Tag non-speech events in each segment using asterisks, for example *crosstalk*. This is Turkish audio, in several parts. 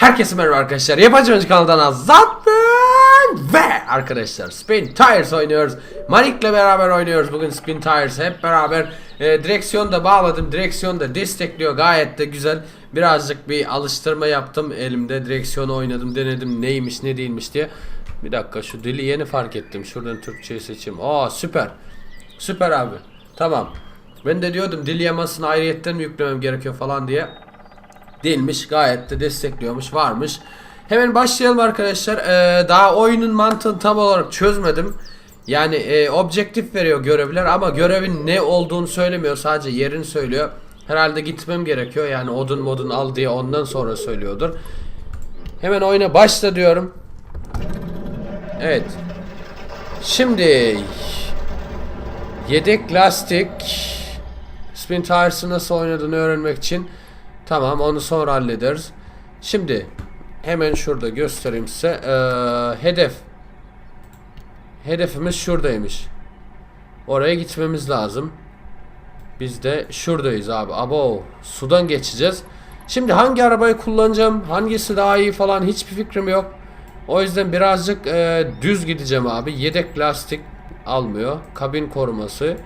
Herkese merhaba arkadaşlar. Yabancı Oyuncu kanalından Azat ben ve arkadaşlar Spin Tires oynuyoruz. Malik'le beraber oynuyoruz. Bugün Spin Tires hep beraber e, direksiyon da bağladım. Direksiyon da destekliyor. Gayet de güzel. Birazcık bir alıştırma yaptım elimde. Direksiyonu oynadım, denedim neymiş, ne değilmiş diye. Bir dakika şu dili yeni fark ettim. Şuradan Türkçeyi seçeyim. Aa süper. Süper abi. Tamam. Ben de diyordum dil yamasını ayrıyetten mi yüklemem gerekiyor falan diye değilmiş. Gayet de destekliyormuş. Varmış. Hemen başlayalım arkadaşlar. Ee, daha oyunun mantığını tam olarak çözmedim. Yani e, objektif veriyor görevler ama görevin ne olduğunu söylemiyor. Sadece yerini söylüyor. Herhalde gitmem gerekiyor. Yani odun modun al diye ondan sonra söylüyordur. Hemen oyuna başla diyorum. Evet. Şimdi yedek lastik Spin Tires'ı nasıl oynadığını öğrenmek için Tamam onu sonra hallederiz. Şimdi hemen şurada göstereyim size. Ee, hedef. Hedefimiz şuradaymış. Oraya gitmemiz lazım. Biz de şuradayız abi. Abo sudan geçeceğiz. Şimdi hangi arabayı kullanacağım? Hangisi daha iyi falan hiçbir fikrim yok. O yüzden birazcık e, düz gideceğim abi. Yedek lastik almıyor. Kabin koruması.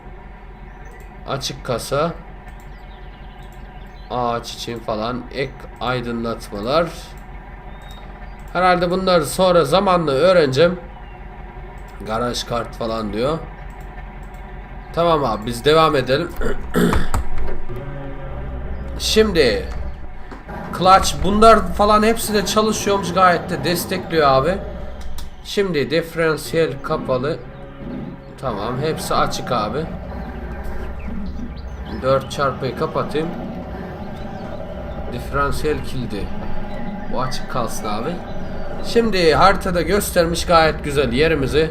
Açık kasa ağaç için falan ek aydınlatmalar. Herhalde bunları sonra zamanla öğreneceğim. Garaj kart falan diyor. Tamam abi biz devam edelim. *clears throat* Şimdi Clutch bunlar falan hepsi de çalışıyormuş gayet de destekliyor abi. Şimdi diferansiyel kapalı. Tamam hepsi açık abi. 4 çarpıyı kapatayım. Diferansiyel kilidi. Bu açık kalsın abi. Şimdi haritada göstermiş gayet güzel yerimizi.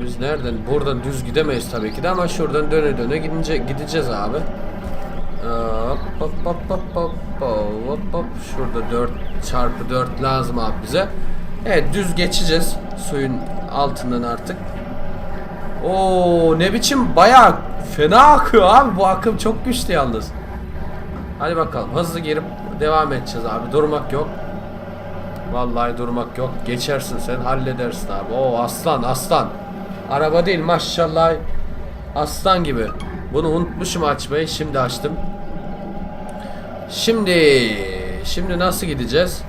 Biz nereden? Buradan düz gidemeyiz tabii ki de ama şuradan döne döne gidince gideceğiz abi. Hop hop hop hop hop hop hop Şurada 4 çarpı 4 lazım abi bize. Evet düz geçeceğiz suyun altından artık. Oo ne biçim bayağı fena akıyor abi bu akım çok güçlü yalnız. Hadi bakalım hızlı girip devam edeceğiz abi. Durmak yok. Vallahi durmak yok. Geçersin sen halledersin abi. Oo aslan aslan. Araba değil maşallah. Aslan gibi. Bunu unutmuşum açmayı. Şimdi açtım. Şimdi şimdi nasıl gideceğiz?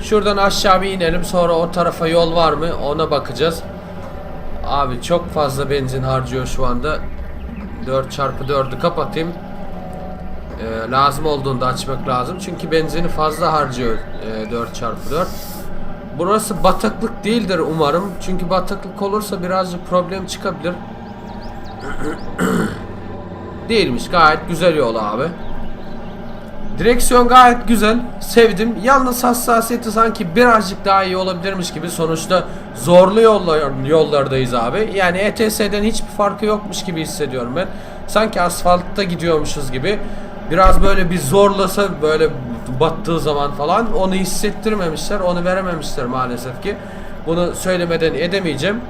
Şuradan aşağı bir inelim. Sonra o tarafa yol var mı? Ona bakacağız. Abi çok fazla benzin harcıyor şu anda. 4 çarpı 4'ü kapatayım e, lazım olduğunda açmak lazım. Çünkü benzini fazla harcıyor e, 4 çarpı 4 Burası bataklık değildir umarım. Çünkü bataklık olursa birazcık problem çıkabilir. *coughs* Değilmiş. Gayet güzel yol abi. Direksiyon gayet güzel. Sevdim. Yalnız hassasiyeti sanki birazcık daha iyi olabilirmiş gibi. Sonuçta zorlu yollar, yollardayız abi. Yani ETS'den hiçbir farkı yokmuş gibi hissediyorum ben. Sanki asfaltta gidiyormuşuz gibi. Biraz böyle bir zorlasa böyle battığı zaman falan onu hissettirmemişler. Onu verememişler maalesef ki. Bunu söylemeden edemeyeceğim.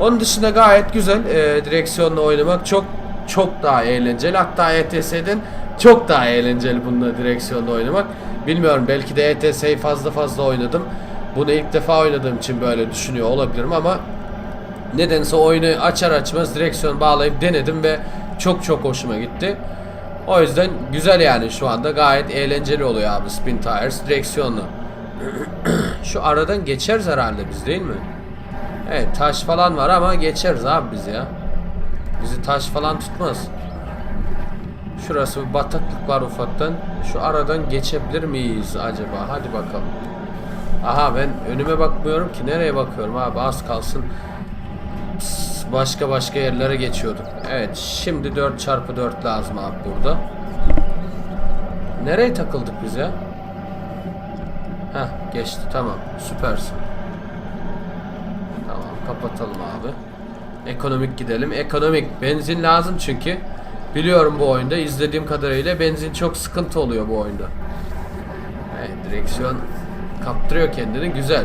Onun dışında gayet güzel. E, direksiyonla oynamak çok çok daha eğlenceli. Hatta ETS'den çok daha eğlenceli bununla direksiyonla oynamak. Bilmiyorum belki de ETS'yi fazla fazla oynadım. Bunu ilk defa oynadığım için böyle düşünüyor olabilirim ama nedense oyunu açar açmaz direksiyon bağlayıp denedim ve çok çok hoşuma gitti. O yüzden güzel yani şu anda gayet eğlenceli oluyor abi Spin Tires direksiyonlu. *clears throat* şu aradan geçeriz herhalde biz değil mi? Evet taş falan var ama geçeriz abi biz ya. Bizi taş falan tutmaz. Şurası bir bataklık var ufaktan. Şu aradan geçebilir miyiz acaba? Hadi bakalım. Aha ben önüme bakmıyorum ki. Nereye bakıyorum abi? Az kalsın. Pss, başka başka yerlere geçiyordum. Evet şimdi 4 çarpı 4 lazım abi burada. Nereye takıldık biz ya? Heh geçti tamam süpersin. Tamam kapatalım abi. Ekonomik gidelim. Ekonomik benzin lazım çünkü. Biliyorum bu oyunda izlediğim kadarıyla benzin çok sıkıntı oluyor bu oyunda. Evet, direksiyon kaptırıyor kendini güzel.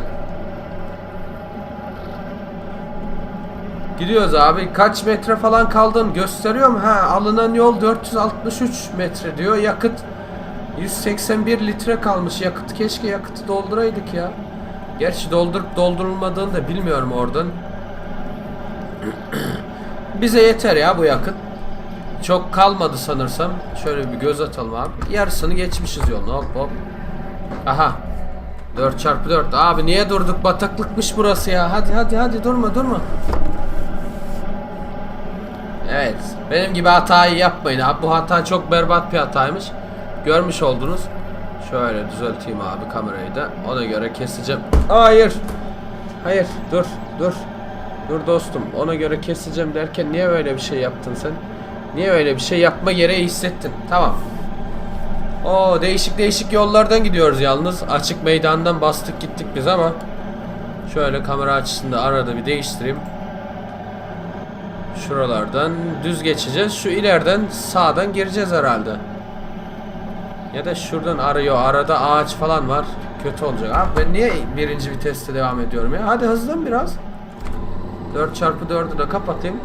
Gidiyoruz abi. Kaç metre falan kaldın gösteriyor mu? Ha alınan yol 463 metre diyor. Yakıt 181 litre kalmış yakıt. Keşke yakıtı dolduraydık ya. Gerçi doldurup doldurulmadığını da bilmiyorum oradan. *clears throat* Bize yeter ya bu yakıt. Çok kalmadı sanırsam. Şöyle bir göz atalım abi. Yarısını geçmişiz yolunu. Hop hop. Aha. 4x4. Abi niye durduk? Bataklıkmış burası ya. Hadi hadi hadi durma durma. Evet. Benim gibi hatayı yapmayın abi. Bu hata çok berbat bir hataymış. Görmüş oldunuz. Şöyle düzelteyim abi kamerayı da. Ona göre keseceğim. Hayır. Hayır. Dur. Dur. Dur dostum. Ona göre keseceğim derken niye öyle bir şey yaptın sen? Niye öyle bir şey yapma gereği hissettin? Tamam. O değişik değişik yollardan gidiyoruz yalnız. Açık meydandan bastık gittik biz ama şöyle kamera açısını da arada bir değiştireyim. Şuralardan düz geçeceğiz. Şu ileriden sağdan gireceğiz herhalde. Ya da şuradan arıyor. Arada ağaç falan var. Kötü olacak. Abi ben niye birinci viteste devam ediyorum ya? Hadi hızlan biraz. 4x4'ü de kapatayım.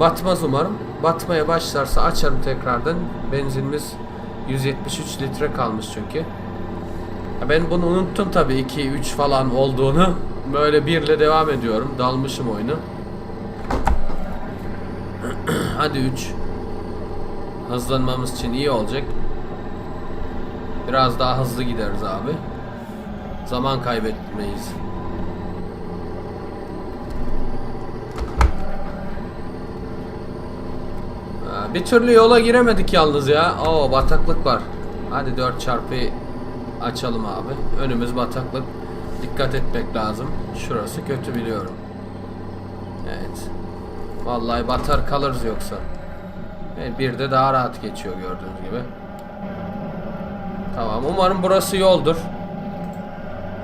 Batmaz umarım. Batmaya başlarsa açarım tekrardan. Benzinimiz 173 litre kalmış çünkü. Ya Ben bunu unuttum tabii 2 3 falan olduğunu. Böyle 1 ile devam ediyorum. Dalmışım oyunu. *clears throat* Hadi 3. Hızlanmamız için iyi olacak. Biraz daha hızlı gideriz abi. Zaman kaybetmeyiz. Ha, Bir türlü yola giremedik yalnız ya. Oo bataklık var. Hadi 4 çarpı açalım abi. Önümüz bataklık. Dikkat etmek lazım. Şurası kötü biliyorum. Evet. Vallahi batar kalırız yoksa. Evet, bir de daha rahat geçiyor gördüğünüz gibi. Tamam umarım burası yoldur.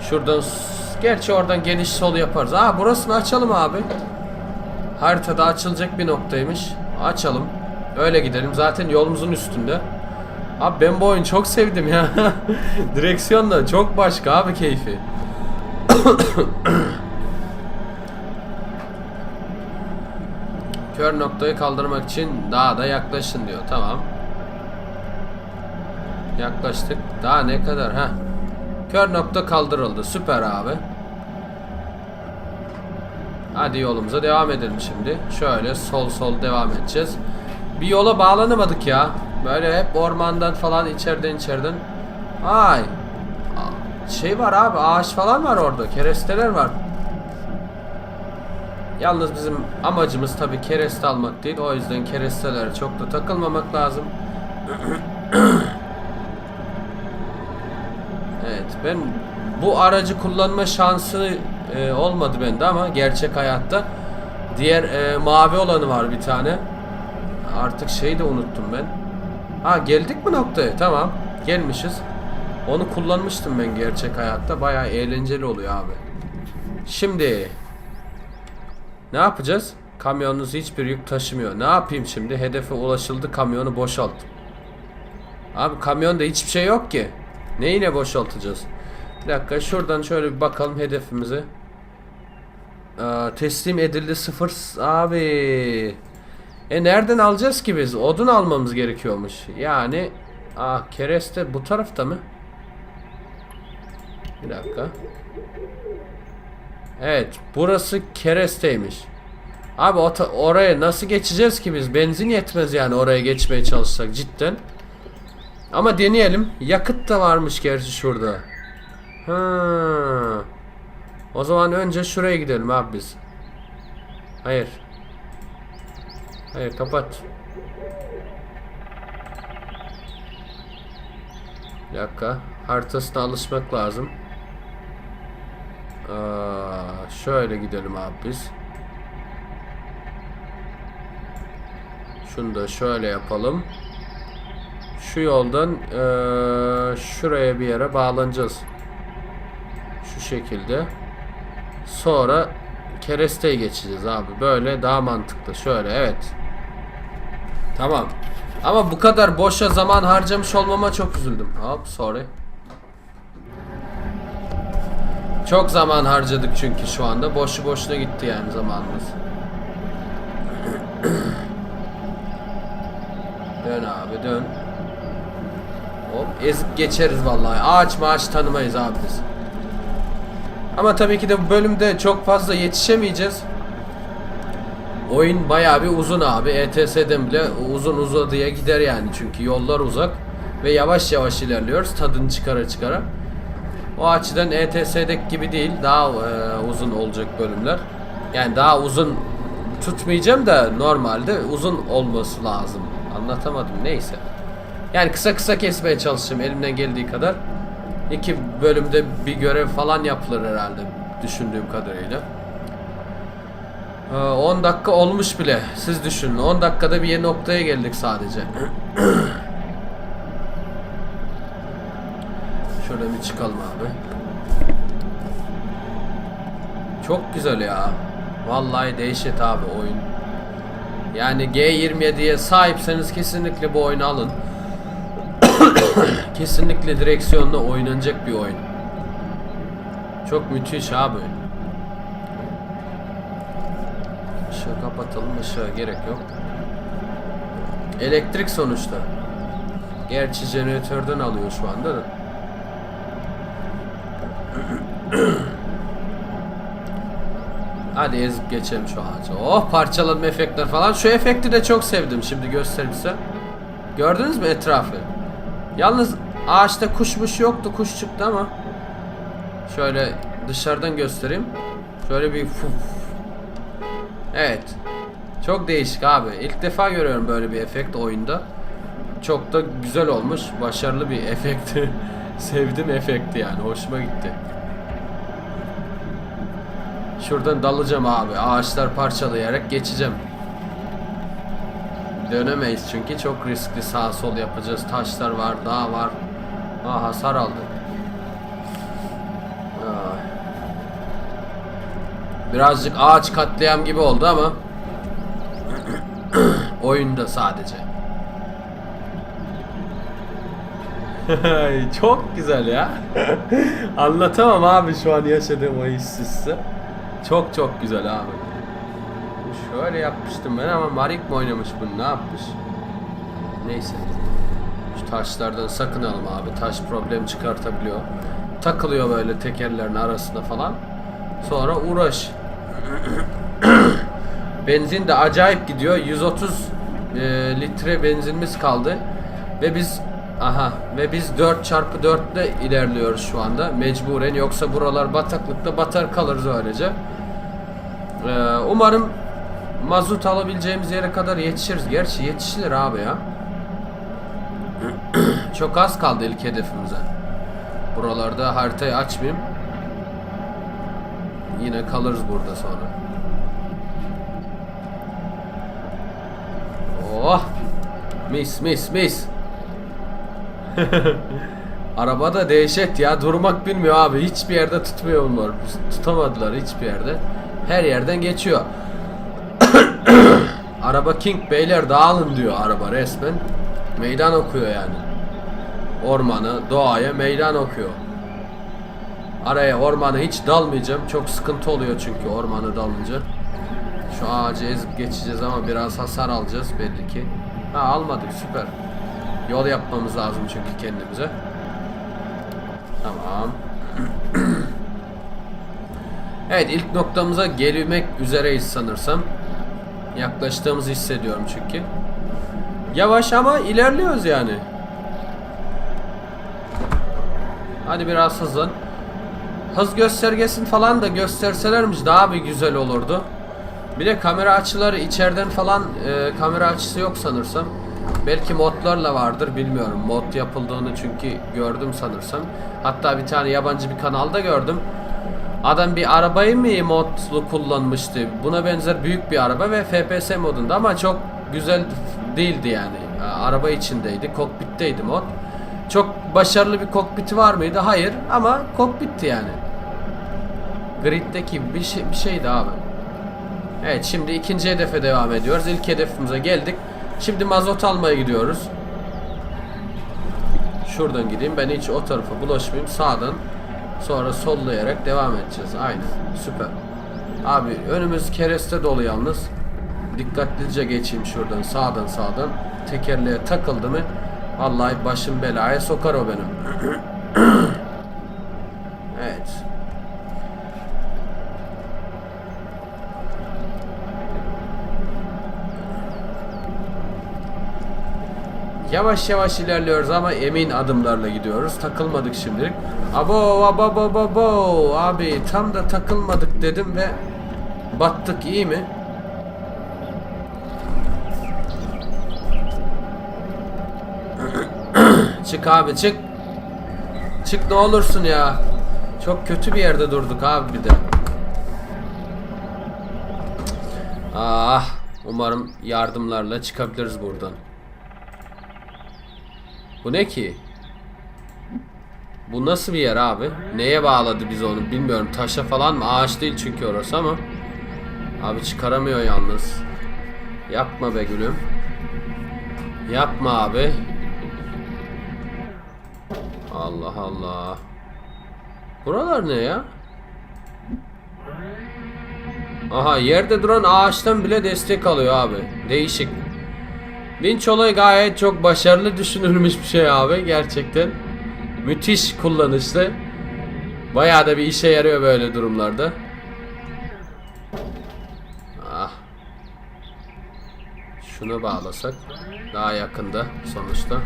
Şuradan gerçi oradan geniş sol yaparız. Aa burasını açalım abi. Haritada açılacak bir noktaymış. Açalım. Öyle gidelim. Zaten yolumuzun üstünde. Abi ben bu oyunu çok sevdim ya. *laughs* Direksiyon da çok başka abi keyfi. Kör noktayı kaldırmak için daha da yaklaşın diyor. Tamam. Yaklaştık. Daha ne kadar ha? Kör nokta kaldırıldı. Süper abi. Hadi yolumuza devam edelim şimdi. Şöyle sol sol devam edeceğiz. Bir yola bağlanamadık ya. Böyle hep ormandan falan içeriden içeriden. Ay. Şey var abi ağaç falan var orada. Keresteler var. Yalnız bizim amacımız tabii kereste almak değil. O yüzden kerestelere çok da takılmamak lazım. *clears throat* Evet ben bu aracı kullanma şansı e, olmadı bende ama gerçek hayatta diğer e, mavi olanı var bir tane. Artık şeyi de unuttum ben. Ha geldik mi noktaya? Tamam. Gelmişiz. Onu kullanmıştım ben gerçek hayatta. Bayağı eğlenceli oluyor abi. Şimdi ne yapacağız? Kamyonunuz hiçbir yük taşımıyor. Ne yapayım şimdi? Hedefe ulaşıldı. Kamyonu boşalttım. Abi kamyonda hiçbir şey yok ki. Neyine boşaltacağız? Bir dakika şuradan şöyle bir bakalım hedefimize. Aa, teslim edildi sıfır. Abi. E nereden alacağız ki biz? Odun almamız gerekiyormuş. Yani ah kereste bu tarafta mı? Bir dakika. Evet, burası keresteymiş. Abi oraya nasıl geçeceğiz ki biz? Benzin yetmez yani oraya geçmeye çalışsak cidden. Ama deneyelim. Yakıt da varmış gerçi şurada. Ha. O zaman önce şuraya gidelim abi biz. Hayır. Hayır kapat. Bir dakika. Haritasına alışmak lazım. Aa, şöyle gidelim abi biz. Şunu da şöyle yapalım. Şu yoldan eee, şuraya bir yere bağlanacağız. Şu şekilde. Sonra keresteye geçeceğiz abi. Böyle daha mantıklı. Şöyle evet. Tamam. Ama bu kadar boşa zaman harcamış olmama çok üzüldüm. Hop sorry. Çok zaman harcadık çünkü şu anda. Boşu boşuna gitti yani zamanımız. Dön abi dön. Hop ezip geçeriz vallahi. Ağaç maaş tanımayız abi biz. Ama tabii ki de bu bölümde çok fazla yetişemeyeceğiz. Oyun bayağı bir uzun abi. ETS'den bile uzun uzadıya gider yani. Çünkü yollar uzak. Ve yavaş yavaş ilerliyoruz. Tadını çıkara çıkara. O açıdan ETS'deki gibi değil. Daha e, uzun olacak bölümler. Yani daha uzun tutmayacağım da normalde uzun olması lazım. Anlatamadım neyse. Yani kısa kısa kesmeye çalışacağım elimden geldiği kadar. İki bölümde bir görev falan yapılır herhalde düşündüğüm kadarıyla. Ee, 10 dakika olmuş bile. Siz düşünün. 10 dakikada bir yeni noktaya geldik sadece. *clears throat* Şöyle bir çıkalım abi. Çok güzel ya. Vallahi dehşet abi oyun. Yani G27'ye sahipseniz kesinlikle bu oyunu alın. *coughs* kesinlikle direksiyonla oynanacak bir oyun. Çok müthiş abi. Işığı kapatalım. Işığa gerek yok. Elektrik sonuçta. Gerçi jeneratörden alıyor şu anda da. *coughs* Hadi ezip geçelim şu ağacı. Oh parçalanma efektler falan. Şu efekti de çok sevdim şimdi gösterirse. Gördünüz mü etrafı? Yalnız ağaçta kuşmuş yoktu. Kuş çıktı ama. Şöyle dışarıdan göstereyim. Şöyle bir fuf. Evet. Çok değişik abi. İlk defa görüyorum böyle bir efekt oyunda. Çok da güzel olmuş. Başarılı bir efekti. *laughs* Sevdim efekti yani. Hoşuma gitti. Şuradan dalacağım abi. Ağaçlar parçalayarak geçeceğim. Dönemeyiz çünkü çok riskli sağ sol yapacağız. Taşlar var, dağ var. Aa hasar aldı. Birazcık ağaç katliam gibi oldu ama *clears throat* oyunda sadece. *laughs* çok güzel ya. *laughs* Anlatamam abi şu an yaşadığım o hissi size. Çok çok güzel abi. Şöyle yapmıştım ben ama Marik mi oynamış bunu ne yapmış? Neyse. Şu taşlardan sakınalım abi. Taş problem çıkartabiliyor. Takılıyor böyle tekerlerin arasında falan. Sonra uğraş. *coughs* Benzin de acayip gidiyor. 130 e, litre benzinimiz kaldı. Ve biz aha ve biz 4 çarpı 4 ile ilerliyoruz şu anda mecburen yoksa buralar bataklıkta batar kalırız öylece. Ee, umarım mazot alabileceğimiz yere kadar yetişiriz. Gerçi yetişilir abi ya. *clears throat* Çok az kaldı ilk hedefimize. Buralarda haritayı açmayayım. Yine kalırız burada sonra. Oh! Mis mis mis. *laughs* Araba da dehşet ya. Durmak bilmiyor abi. Hiçbir yerde tutmuyor bunlar. Tutamadılar hiçbir yerde. Her yerden geçiyor. *coughs* araba King beyler dağılın diyor araba resmen. Meydan okuyor yani. Ormanı, doğaya meydan okuyor. Araya ormanı hiç dalmayacağım. Çok sıkıntı oluyor çünkü ormanı dalınca. Şu ağacı ezip geçeceğiz ama biraz hasar alacağız belli ki. Ha almadık süper. Yol yapmamız lazım çünkü kendimize. Tamam. Evet ilk noktamıza gelmek üzereyiz sanırsam. Yaklaştığımızı hissediyorum çünkü. Yavaş ama ilerliyoruz yani. Hadi biraz hızlan. Hız göstergesini falan da gösterselermiş daha bir güzel olurdu. Bir de kamera açıları içeriden falan e, kamera açısı yok sanırsam. Belki modlarla vardır bilmiyorum. Mod yapıldığını çünkü gördüm sanırsam. Hatta bir tane yabancı bir kanalda gördüm. Adam bir arabayı mı modlu kullanmıştı. Buna benzer büyük bir araba ve FPS modunda ama çok güzel değildi yani. Araba içindeydi, kokpitteydi mod. Çok başarılı bir kokpiti var mıydı? Hayır ama kokpitti yani. Grid'deki bir, şey, bir şeydi abi. Evet şimdi ikinci hedefe devam ediyoruz. İlk hedefimize geldik. Şimdi mazot almaya gidiyoruz. Şuradan gideyim. Ben hiç o tarafa bulaşmayayım. Sağdan sonra sollayarak devam edeceğiz. Aynen. Süper. Abi önümüz kereste dolu yalnız. Dikkatlice geçeyim şuradan sağdan sağdan. Tekerleğe takıldı mı Vallahi başım belaya sokar o benim. *clears throat* evet. Yavaş yavaş ilerliyoruz ama emin adımlarla gidiyoruz. Takılmadık şimdilik. Abo abo abo abo, abi tam da takılmadık dedim ve battık iyi mi? *clears throat* çık abi çık. Çık ne olursun ya. Çok kötü bir yerde durduk abi bir de. Ah umarım yardımlarla çıkabiliriz buradan. Bu ne ki? Bu nasıl bir yer abi? Neye bağladı biz onu bilmiyorum. Taşa falan mı? Ağaç değil çünkü orası ama. Abi çıkaramıyor yalnız. Yapma be gülüm. Yapma abi. Allah Allah. Buralar ne ya? Aha yerde duran ağaçtan bile destek alıyor abi. Değişik. Vinç olayı gayet çok başarılı düşünülmüş bir şey abi gerçekten. Müthiş kullanışlı. Bayağı da bir işe yarıyor böyle durumlarda. Ah. Şuna bağlasak daha yakında sonuçta.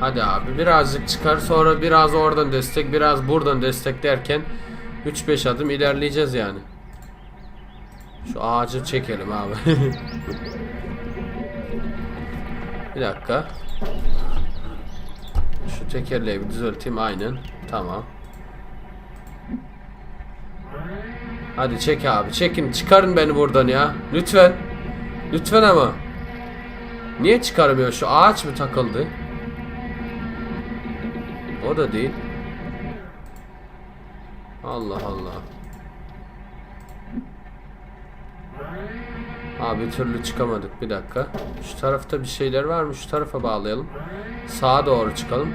Hadi abi birazcık çıkar sonra biraz oradan destek biraz buradan destek derken 3-5 adım ilerleyeceğiz yani. Şu ağacı çekelim abi. *laughs* Bir dakika. Şu tekerleği bir düzelteyim aynen. Tamam. Hadi çek abi çekin çıkarın beni buradan ya. Lütfen. Lütfen ama. Niye çıkarmıyor şu ağaç mı takıldı? O da değil. Allah Allah. Abi türlü çıkamadık. Bir dakika. Şu tarafta bir şeyler var mı? Şu tarafa bağlayalım. Sağa doğru çıkalım.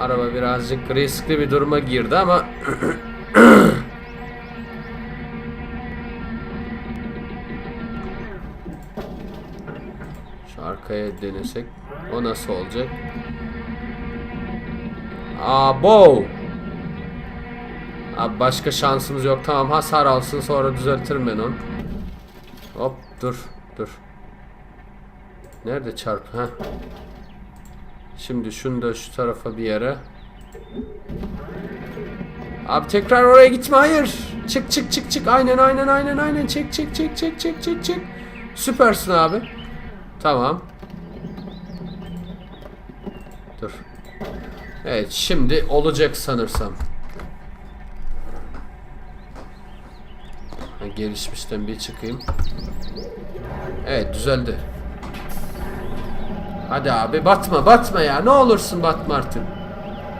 Araba birazcık riskli bir duruma girdi ama *clears throat* Şu arkaya denesek o nasıl olacak? Abo! Abi başka şansımız yok. Tamam hasar alsın sonra düzeltirim ben onu. Hop dur dur. Nerede çarp? ha? Şimdi şunu da şu tarafa bir yere. Abi tekrar oraya gitme hayır. Çık çık çık çık. Aynen aynen aynen aynen. Çek çek çek çek çek çek çek. Süpersin abi. Tamam. Dur. Evet şimdi olacak sanırsam. Ha, gelişmişten bir çıkayım. Evet düzeldi. Hadi abi batma batma ya ne olursun batma artık.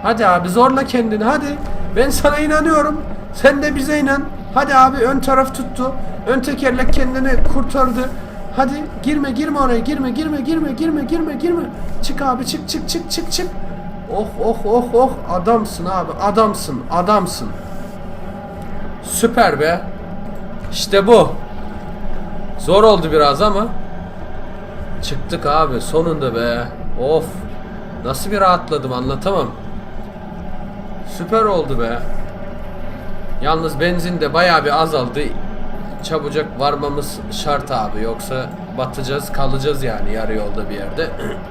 Hadi abi zorla kendini hadi. Ben sana inanıyorum. Sen de bize inan. Hadi abi ön taraf tuttu. Ön tekerlek kendini kurtardı. Hadi girme girme oraya girme girme girme girme girme girme. Çık abi çık çık çık çık çık. Oh oh oh oh adamsın abi adamsın adamsın. Süper be. İşte bu. Zor oldu biraz ama. Çıktık abi sonunda be. Of. Nasıl bir rahatladım anlatamam. Süper oldu be. Yalnız benzin de bayağı bir azaldı. Çabucak varmamız şart abi. Yoksa batacağız kalacağız yani yarı yolda bir yerde.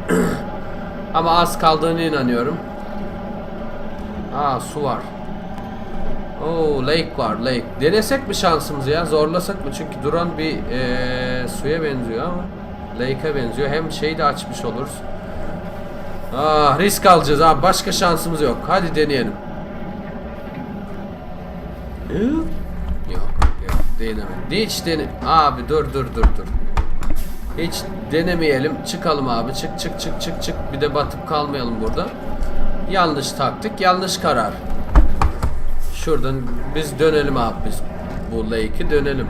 *clears throat* Ama az kaldığını inanıyorum. Aa su var. Oo lake var lake. Denesek mi şansımızı ya? Zorlasak mı? Çünkü duran bir eee, suya benziyor ama lake'e benziyor. Hem şey de açmış oluruz. Ah risk alacağız abi. Başka şansımız yok. Hadi deneyelim. Yok yok denemedim. Hiç dene... Abi dur dur dur dur. Hiç denemeyelim. Çıkalım abi. Çık çık çık çık çık. Bir de batıp kalmayalım burada. Yanlış taktik, yanlış karar. Şuradan biz dönelim abi biz. Bu lake'i dönelim.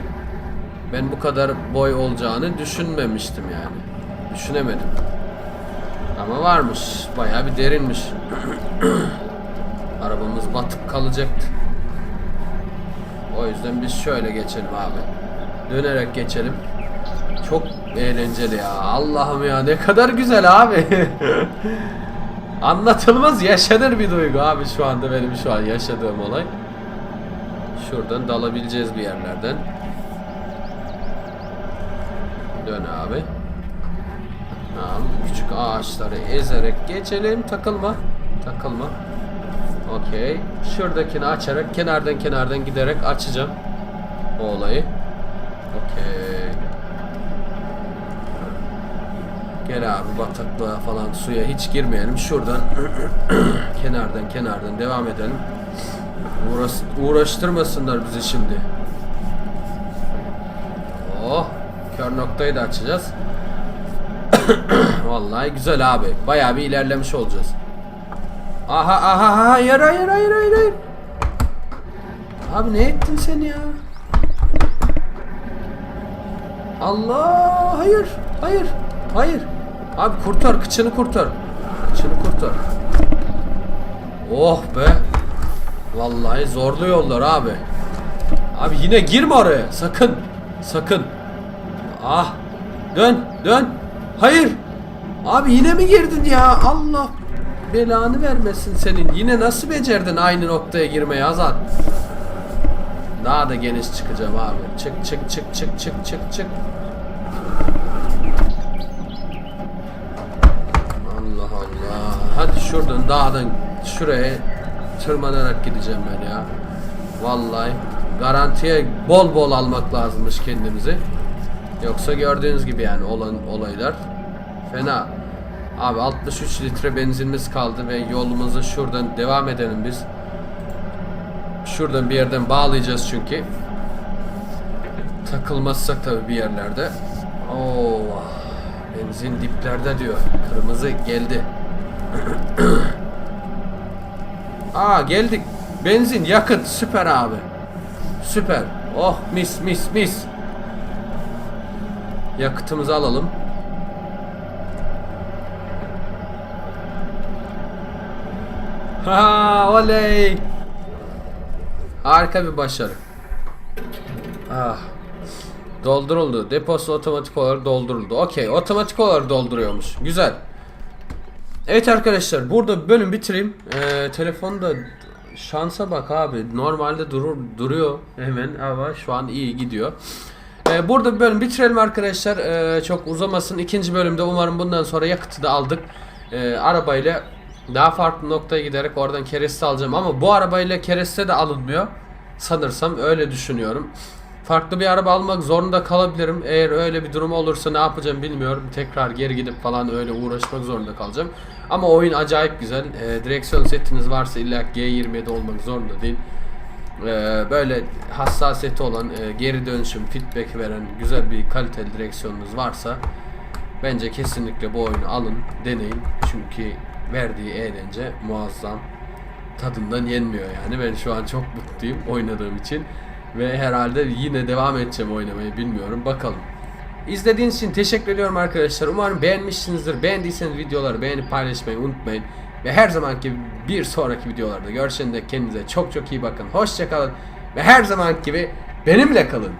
Ben bu kadar boy olacağını düşünmemiştim yani. Düşünemedim. Ama varmış. Bayağı bir derinmiş. *clears throat* Arabamız batıp kalacaktı. O yüzden biz şöyle geçelim abi. Dönerek geçelim. Çok eğlenceli ya. Allah'ım ya ne kadar güzel abi. *laughs* Anlatılmaz yaşanır bir duygu abi şu anda benim şu an yaşadığım olay. Şuradan dalabileceğiz bir yerlerden. Dön abi. Tamam. Küçük ağaçları ezerek geçelim. Takılma. Takılma. Okey. Şuradakini açarak kenardan kenardan giderek açacağım. O olayı. Okey. Gel abi bataklığa falan suya hiç girmeyelim. Şuradan *clears throat* kenardan kenardan devam edelim. Uğraş, uğraştırmasınlar bizi şimdi. Oh, kör noktayı da açacağız. *coughs* Vallahi güzel abi. Bayağı bir ilerlemiş olacağız. Aha aha hayır hayır hayır hayır hayır. Abi ne ettin sen ya? Allah hayır hayır hayır. Abi kurtar kıçını kurtar. Kıçını kurtar. Oh be. Vallahi zorlu yollar abi. Abi yine girme oraya. Sakın. Sakın. Ah. Dön. Dön. Hayır. Abi yine mi girdin ya? Allah belanı vermesin senin. Yine nasıl becerdin aynı noktaya girmeyi Azat? Daha da geniş çıkacağım abi. Çık çık çık çık çık çık çık. Allah Allah. Hadi şuradan dağdan şuraya tırmanarak gideceğim ben ya. Vallahi garantiye bol bol almak lazımmış kendimizi. Yoksa gördüğünüz gibi yani olan olaylar fena. Abi 63 litre benzinimiz kaldı ve yolumuzu şuradan devam edelim biz. Şuradan bir yerden bağlayacağız çünkü. Takılmazsak tabii bir yerlerde. Oo, benzin diplerde diyor. Kırmızı geldi. Aa geldik. Benzin, yakıt süper abi. Süper. Oh mis mis mis. Yakıtımızı alalım. Ha oley. Harika bir başarı. Ah. Dolduruldu. Deposu otomatik olarak dolduruldu. Okey. Otomatik olarak dolduruyormuş. Güzel. Evet arkadaşlar burada bölüm bitireyim. Ee, telefonda şansa bak abi. Normalde durur duruyor hemen ama şu an iyi gidiyor. Ee, burada bölüm bitirelim arkadaşlar. Ee, çok uzamasın. İkinci bölümde umarım bundan sonra yakıtı da aldık. Ee, arabayla daha farklı noktaya giderek oradan kereste alacağım ama bu arabayla kereste de alınmıyor. Sanırsam öyle düşünüyorum. Farklı bir araba almak zorunda kalabilirim. Eğer öyle bir durum olursa ne yapacağım bilmiyorum. Tekrar geri gidip falan öyle uğraşmak zorunda kalacağım. Ama oyun acayip güzel. Ee, direksiyon setiniz varsa illa G27 olmak zorunda değil. Ee, böyle hassasiyeti olan, e, geri dönüşüm, feedback veren güzel bir kaliteli direksiyonunuz varsa bence kesinlikle bu oyunu alın, deneyin. Çünkü verdiği eğlence muazzam. Tadından yenmiyor yani. Ben şu an çok mutluyum oynadığım için. Ve herhalde yine devam edeceğim oynamayı bilmiyorum. Bakalım. İzlediğiniz için teşekkür ediyorum arkadaşlar. Umarım beğenmişsinizdir. Beğendiyseniz videoları beğenip paylaşmayı unutmayın. Ve her zamanki bir sonraki videolarda görüşene kendinize çok çok iyi bakın. Hoşçakalın. Ve her zaman gibi benimle kalın.